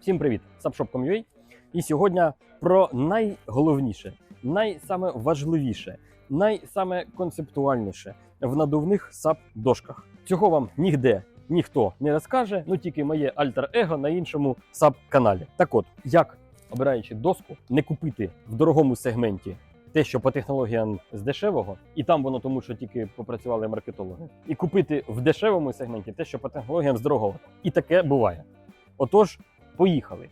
Всім привіт! Сапшоп.com.ua. І сьогодні про найголовніше, найсаме важливіше, найсаме концептуальніше в надувних сап-дошках. Цього вам нігде ніхто не розкаже, ну тільки моє альтер-его на іншому сап-каналі. Так от, як обираючи доску, не купити в дорогому сегменті те, що по технологіям з дешевого, і там воно тому, що тільки попрацювали маркетологи, і купити в дешевому сегменті те, що по технологіям з дорогого. І таке буває. Отож, поїхали.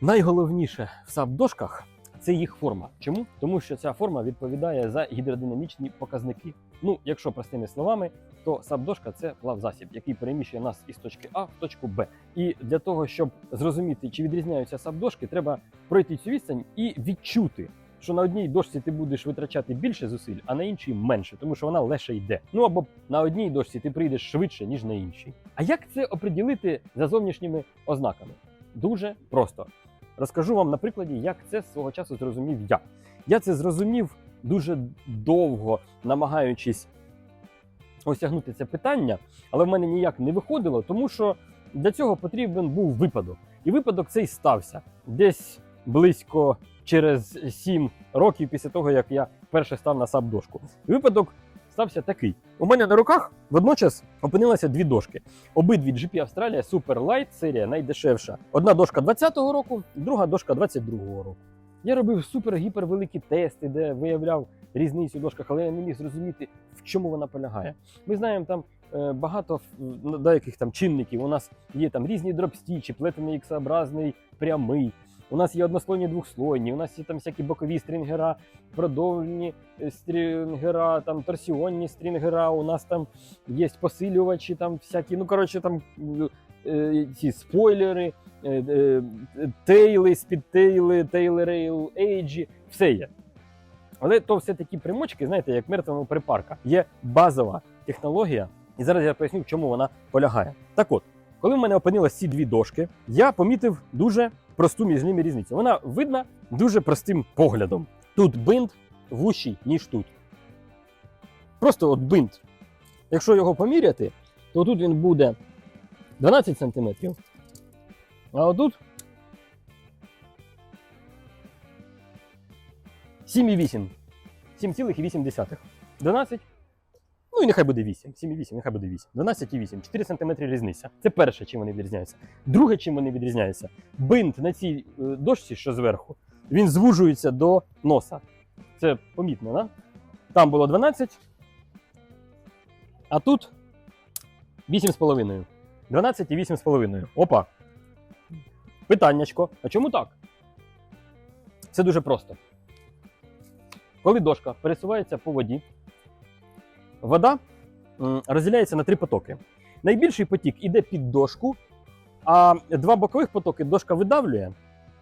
Найголовніше в саб-дошках це їх форма. Чому? Тому що ця форма відповідає за гідродинамічні показники. Ну, якщо простими словами, то саб-дошка це плавзасіб, який переміщує нас із точки А в точку Б. І для того, щоб зрозуміти, чи відрізняються саб-дошки, треба пройти цю відстань і відчути. Що на одній дошці ти будеш витрачати більше зусиль, а на іншій менше, тому що вона легше йде. Ну або на одній дошці ти прийдеш швидше, ніж на іншій. А як це оприділити за зовнішніми ознаками? Дуже просто. Розкажу вам на прикладі, як це свого часу зрозумів я. Я це зрозумів дуже довго, намагаючись осягнути це питання, але в мене ніяк не виходило, тому що для цього потрібен був випадок. І випадок цей стався десь близько через 7 років після того, як я вперше став на саб-дошку. Випадок стався такий: у мене на руках водночас опинилися дві дошки. Обидві GP Австралія Super Light серія найдешевша. Одна дошка 20-го року, друга дошка 22-го року. Я робив супер-гіпер великі тести, де виявляв різницю в дошках, але я не міг зрозуміти, в чому вона полягає. Ми знаємо там е, багато в- деяких там чинників. У нас є там різні дропстічі, плетений іксообразний, прямий. У нас є однослойні двохслойні, у нас є там всякі бокові стрінгера, продовжені е, стрінгера, там торсіонні стрінгера, у нас там є посилювачі, там всякі, ну коротше, там е, ці спойлери, е, е, тейли, спідтейли, тейли рейл ейджі, все є. Але то все такі примочки, знаєте, як мертвому припарка. Є базова технологія, і зараз я поясню, в чому вона полягає. Так от, коли в мене опинились ці дві дошки, я помітив дуже просту між ними різницю. Вона видна дуже простим поглядом. Тут бинт вущий, ніж тут. Просто от бинт. Якщо його поміряти, то тут він буде 12 см. А отут 7,8. 7,8. 12. Ну і нехай буде 8. 7,8, нехай буде 8. 12,8. 4 см різниця. Це перше, чим вони відрізняються. Друге, чим вони відрізняються, бинт на цій е, дошці, що зверху, він звужується до носа. Це помітно, да? Там було 12, а тут 8,5. 12 і 8,5. Опа. Питаннячко. А чому так? Це дуже просто. Коли дошка пересувається по воді, вода розділяється на три потоки. Найбільший потік іде під дошку, а два бокових потоки дошка видавлює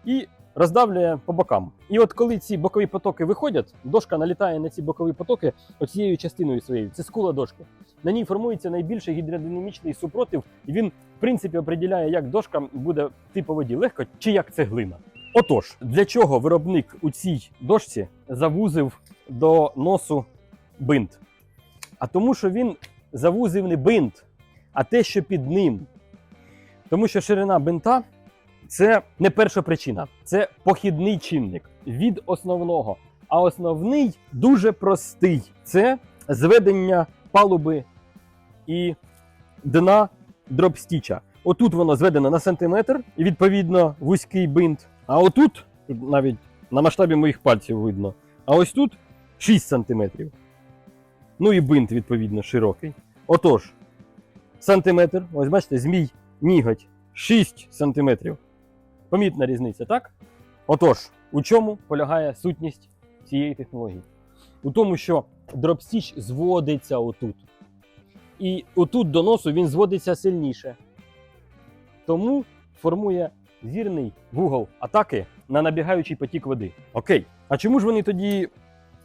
і роздавлює по бокам. І от коли ці бокові потоки виходять, дошка налітає на ці бокові потоки оцією частиною своєю. Це скула дошки. На ній формується найбільший гідродинамічний супротив, і він, в принципі, определяє, як дошка буде йти по воді легко чи як цеглина. Отож, для чого виробник у цій дошці завузив до носу бинт? А тому, що він завузив не бинт, а те, що під ним. Тому що ширина бинта це не перша причина, це похідний чинник від основного. А основний дуже простий це зведення палуби і дна дропстіча. Отут воно зведено на сантиметр, і відповідно вузький бинт. А отут, навіть на масштабі моїх пальців видно, а ось тут 6 сантиметрів. Ну і бинт, відповідно, широкий. Отож, сантиметр, ось бачите, змій ніготь 6 сантиметрів. Помітна різниця, так? Отож, у чому полягає сутність цієї технології? У тому, що дропстіч зводиться отут. І отут до носу він зводиться сильніше. Тому формує вірний вугол атаки на набігаючий потік води. Окей. А чому ж вони тоді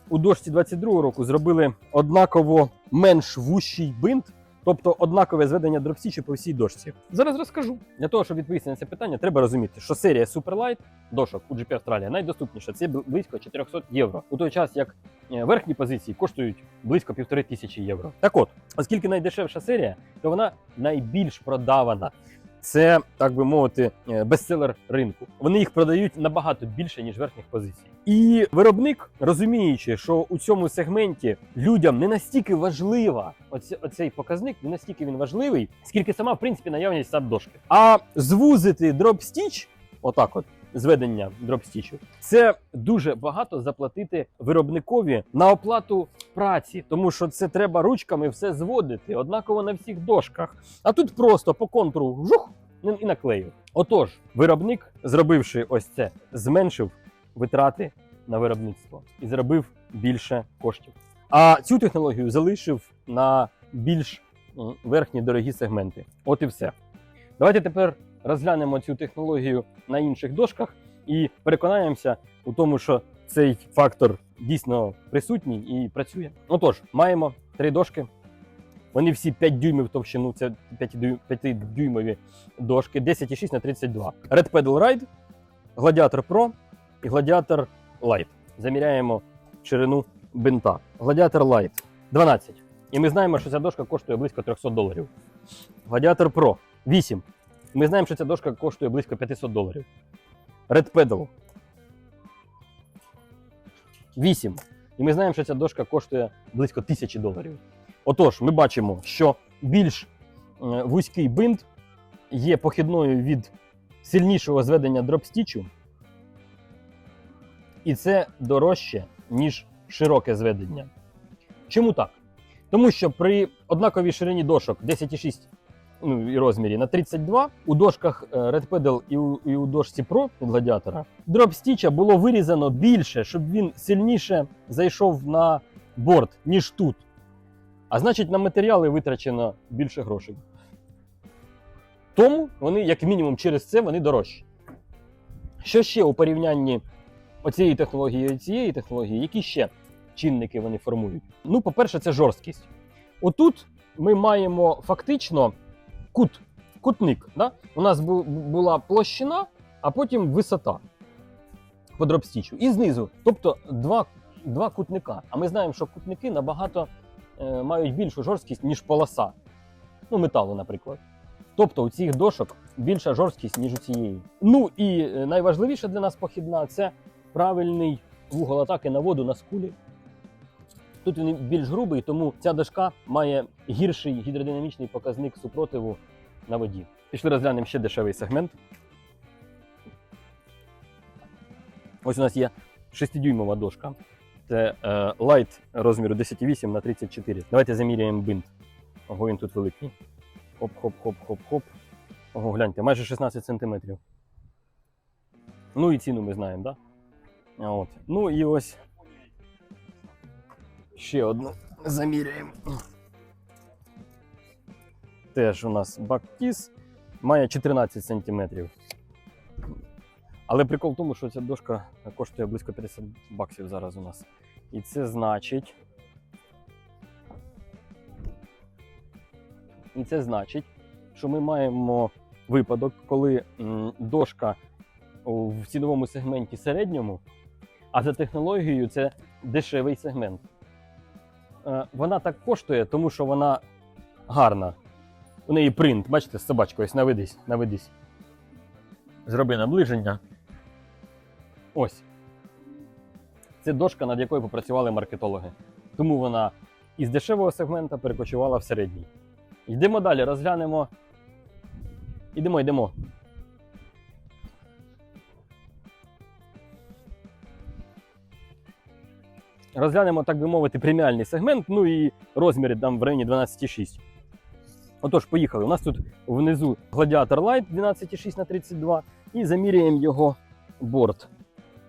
у дошці 22 року зробили однаково менш вущий бинт, тобто однакове зведення дропстічі по всій дошці? Зараз розкажу. Для того, щоб відповісти на це питання, треба розуміти, що серія Superlight дошок у GP Австралія найдоступніша. Це близько 400 євро. У той час як е, верхні позиції коштують близько півтори тисячі євро. Так от, оскільки найдешевша серія, то вона найбільш продавана. Це, так би мовити, е, бестселер ринку. Вони їх продають набагато більше, ніж верхніх позицій. І виробник, розуміючи, що у цьому сегменті людям не настільки важлива оці- оцей показник, не настільки він важливий, скільки сама, в принципі, наявність сабдошки. А звузити дроп-стіч, отак от. Зведення дропстічу, це дуже багато заплатити виробникові на оплату праці, тому що це треба ручками все зводити, однаково на всіх дошках. А тут просто по контуру жух і наклеїв. Отож, виробник, зробивши ось це, зменшив витрати на виробництво і зробив більше коштів. А цю технологію залишив на більш верхні дорогі сегменти. От і все. Давайте тепер розглянемо цю технологію на інших дошках і переконаємося у тому, що цей фактор дійсно присутній і працює. Отож, маємо три дошки. Вони всі 5 дюймів товщину, це 5-дюймові дошки, 10,6 на 32. Red Pedal Ride, Gladiator Pro і Gladiator Light. Заміряємо ширину бинта. Gladiator Light 12. І ми знаємо, що ця дошка коштує близько 300 доларів. Gladiator Pro 8. Ми знаємо, що ця дошка коштує близько 500 доларів. Red Pedal 8. І ми знаємо, що ця дошка коштує близько 1000 доларів. Отож, ми бачимо, що більш е, вузький бинт є похідною від сильнішого зведення дропстічу, і це дорожче, ніж широке зведення. Чому так? Тому що при однаковій ширині дошок 10,6 ну, і розмірі на 32 у дошках е, Red Pedal і у, і у дошці Pro від гладіатора дроп стіча було вирізано більше, щоб він сильніше зайшов на борт, ніж тут. А значить, на матеріали витрачено більше грошей. Тому вони, як мінімум, через це вони дорожчі. Що ще у порівнянні оцієї технології і цієї технології, які ще чинники вони формують? Ну, по-перше, це жорсткість. Отут ми маємо фактично кут, кутник. Да? У нас бу- була площина, а потім висота по дропстічу. І знизу. Тобто два, два кутника. А ми знаємо, що кутники набагато е, мають більшу жорсткість, ніж полоса. Ну, металу, наприклад. Тобто у цих дошок більша жорсткість, ніж у цієї. Ну і е, найважливіше для нас похідна це правильний вугол атаки на воду на скулі. Тут він більш грубий, тому ця дошка має гірший гідродинамічний показник супротиву на воді. Пішли розглянемо ще дешевий сегмент. Ось у нас є 6-дюймова дошка. Це е, Light розміру 10,8 на 34. Давайте заміряємо бинт. Ого, він тут великий. Хоп-хоп-хоп-хоп-хоп. Ого, гляньте, майже 16 см. Ну і ціну ми знаємо, так? Да? Ну і ось ще одну заміряємо. Теж у нас бактіс має 14 см. Але прикол в тому, що ця дошка коштує близько 50 баксів зараз у нас. І це значить. І це значить, що ми маємо випадок, коли дошка в ціновому сегменті середньому, а за технологією це дешевий сегмент. Е, Вона так коштує, тому що вона гарна. У неї принт, бачите, з собачкою, ось наведись, наведись. Зроби наближення. Ось. Це дошка, над якою попрацювали маркетологи. Тому вона із дешевого сегмента перекочувала в середній. Йдемо далі, розглянемо. Йдемо, йдемо. Розглянемо, так би мовити, преміальний сегмент, ну і розміри там в районі 12,6. Отож, поїхали. У нас тут внизу Gladiator Light 12,6 на 32 і заміряємо його борт.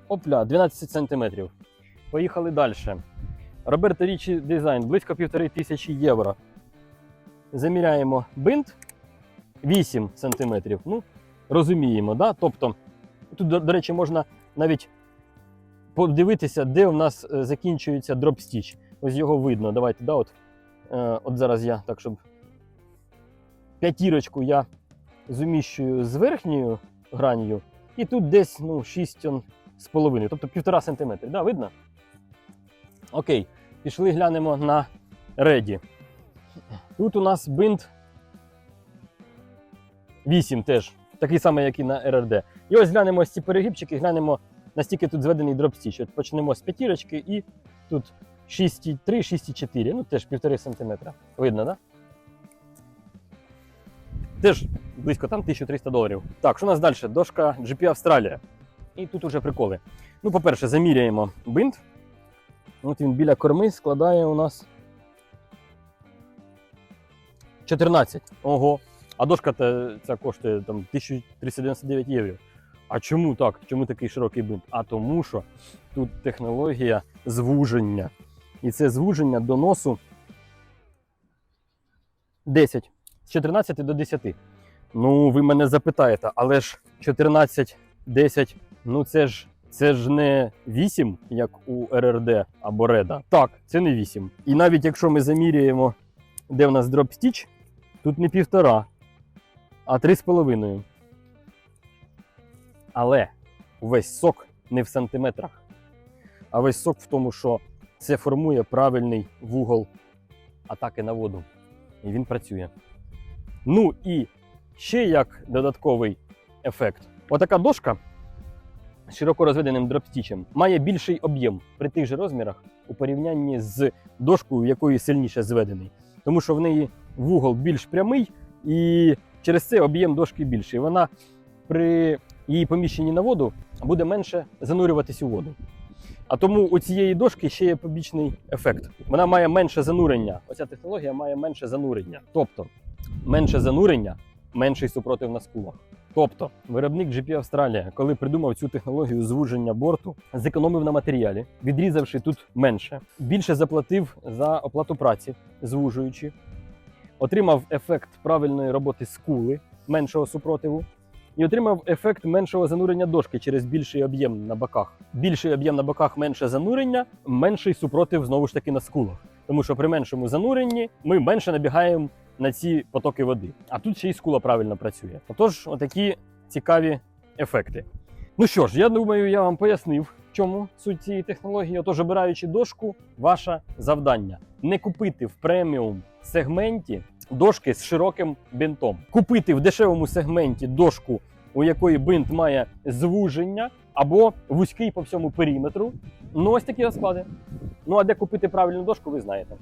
Опля, 12 см. Поїхали далі. Роберто Річі дизайн близько півтори тисячі євро. Заміряємо бинт 8 см. Ну, розуміємо, да? Тобто, тут, до речі, можна навіть подивитися, де у нас е, закінчується дроп-стіч. Ось його видно. Давайте, да, от, е, от зараз я так, щоб п'ятірочку я зуміщую з верхньою гранію, і тут десь ну, 6 з половиною, тобто півтора сантиметри. Да, видно? Окей, пішли глянемо на реді. Тут у нас бинт 8 теж, такий самий, як і на РРД. І ось глянемо ось ці перегибчики, глянемо, настільки тут зведений дроп-стіч. От почнемо з п'ятірочки і тут 6,3, 6,4, ну теж 1,5 см. Видно, так? Да? Теж близько там 1300 доларів. Так, що у нас далі? Дошка GP Австралія. І тут уже приколи. Ну, по-перше, заміряємо бинт. От він біля корми складає у нас 14. Ого. А дошка ця коштує там 1399 євро. А чому так? Чому такий широкий бинт? А тому що тут технологія звуження. І це звуження до носу 10. З 14 до 10. Ну, ви мене запитаєте, але ж 14, 10, ну це ж це ж не 8, як у РРД або Реда. Так, це не 8. І навіть якщо ми заміряємо, де в нас дроп стіч, тут не півтора, а 3,5. Але весь сок не в сантиметрах, а весь сок в тому, що це формує правильний вугол атаки на воду. І він працює. Ну і ще як додатковий ефект. Отака дошка з широко розведеним дропстічем має більший об'єм при тих же розмірах у порівнянні з дошкою, в якої сильніше зведений. Тому що в неї вугол більш прямий і через це об'єм дошки більший. Вона при її поміщенні на воду буде менше занурюватись у воду. А тому у цієї дошки ще є побічний ефект. Вона має менше занурення. Оця технологія має менше занурення. Тобто, менше занурення, менший супротив на скулах. Тобто, виробник GP Австралія, коли придумав цю технологію звуження борту, зекономив на матеріалі, відрізавши тут менше, більше заплатив за оплату праці, звужуючи, отримав ефект правильної роботи скули, меншого супротиву, і отримав ефект меншого занурення дошки через більший об'єм на боках. Більший об'єм на боках, менше занурення, менший супротив знову ж таки на скулах. Тому що при меншому зануренні ми менше набігаємо на ці потоки води. А тут ще й скула правильно працює. Отож, отакі цікаві ефекти. Ну що ж, я думаю, я вам пояснив, в чому суть цієї технології. Отож, обираючи дошку, ваше завдання не купити в преміум сегменті дошки з широким бинтом. Купити в дешевому сегменті дошку, у якої бинт має звуження або вузький по всьому периметру. Ну, ось такі розклади. Ну а де купити правильну дошку, ви знаєте.